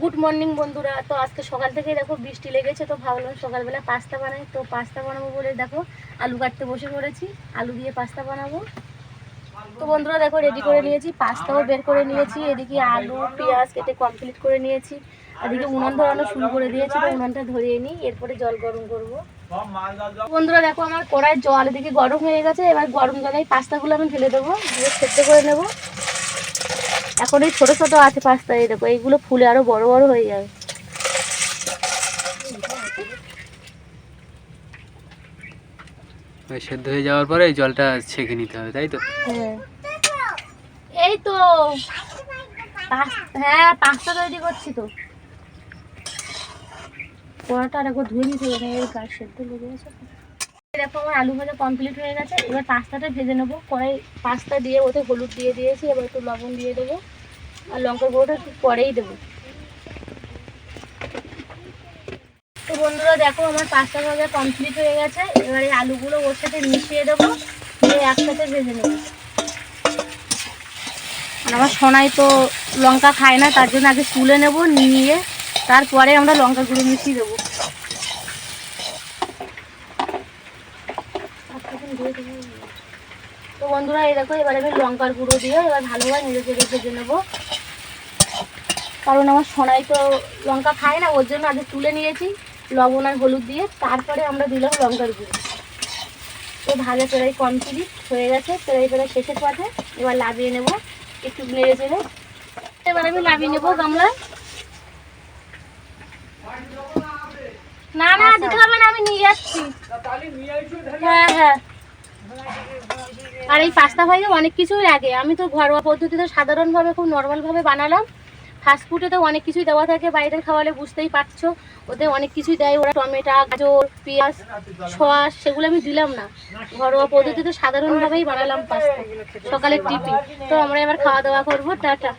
Good morning বন্ধুরা। তো আজকে সকাল থেকে দেখো বৃষ্টি লেগেছে, তো ভাবলাম সকালবেলা পাস্তা বানাই। তো পাস্তা বানাবো বলে দেখো, আলু কাটতে বসে পড়েছি। আলু দিয়ে পাস্তা বানাবো। তো বন্ধুরা দেখো রেডি করে নিয়েছি। পাস্তাও বের করে নিয়েছি। এদিকে আলু, পেঁয়াজ কেটে কমপ্লিট করে নিয়েছি। এদিকে উনুন ধরানো শুরু করে দিয়েছি, তো উনুনটা ধরিয়ে নিই। এরপরে জল গরম করব। বন্ধুরা দেখো, আমার কড়াই জল এদিকে গরম হয়ে গেছে। এবার গরম জলে এই পাস্তাগুলো আমি ঢেলে দেবো, দিয়ে সেদ্ধ করে নেব। এখন এই ছোট ছোট আছে পাস্তা এই দেখো এইগুলো ফুলে আরও বড় বড় হয়ে যাবে। সেদ্ধ হয়ে যাওয়ার পরে এই জলটা ছেঁকে নিতে হবে তাই তো? হ্যাঁ। এই তো হ্যাঁ পাস্তা তৈরি করছি তো। কড়াটা আর একবার ধুয়ে নিতে হবে এই গাছ সেদ্ধ লেগে গেছে। দেখো, আমার আলু ভাজা কমপ্লিট হয়ে গেছে। এবার পাস্তাটা ভেজে নেব। কড়াই পাস্তা দিয়ে, ওতে হলুদ দিয়ে দিয়েছি। এবার একটু লবণ দিয়ে দেবো। আর লঙ্কার গুঁড়োটা একটু পরেই দেবো। তো বন্ধুরা, দেখো, আমার পাস্তা ভাজা কমপ্লিট হয়ে গেছে। এবার এই আলুগুলো ওর সাথে মিশিয়ে দেবো। দিয়ে একসাথে ভেজে নেব। আর আমার সোনাই তো লঙ্কা খায় না, তার জন্য আগে তুলে নেব, নিয়ে তারপরে আমরা লঙ্কা গুঁড়ো মিশিয়ে দেবো। তো বন্ধুরা, এই দেখো, এবার আমি লঙ্কার গুঁড়ো দিয়ে এবার ভালোভাবে নেড়ে চেড়ে ভেজে নেব। কারণ আমার সোনাই তো লঙ্কা খায় না, ওর জন্য আগে তুলে নিয়েছি, লবণ আর হলুদ দিয়ে, তারপরে আমরা দিলাম লঙ্কার গুঁড়ো। তো ভাজা পেড়াই কমপ্লিট হয়ে গেছে পেড়াই পেড়াই শেষের পথে এবার লাভিয়ে নেব, একটু নেড়ে চেড়ে। এবার আমি লাভিয়ে নেব গামলায়। না না, দিতে হবে না, আমি নিয়ে যাচ্ছি হ্যাঁ হ্যাঁ। আর এই পাস্তা ভাইয়ে অনেক কিছুই লাগে। আমি তো ঘরোয়া পদ্ধতিতে সাধারণভাবে খুব নর্মালভাবে বানালাম। ফাস্টফুডে তো অনেক কিছুই দেওয়া থাকে, বাইরের খাওয়ালে বুঝতেই পারছ। ওদের অনেক কিছুই দেয় ওরা, টমেটো, গাজর, পেঁয়াজ সস সেগুলো আমি দিলাম না। ঘরোয়া পদ্ধতিতে সাধারণভাবেই বানালাম পাস্তা। সকালের টিফিন। তো আমরা এবার খাওয়া দাওয়া করব, টাটা।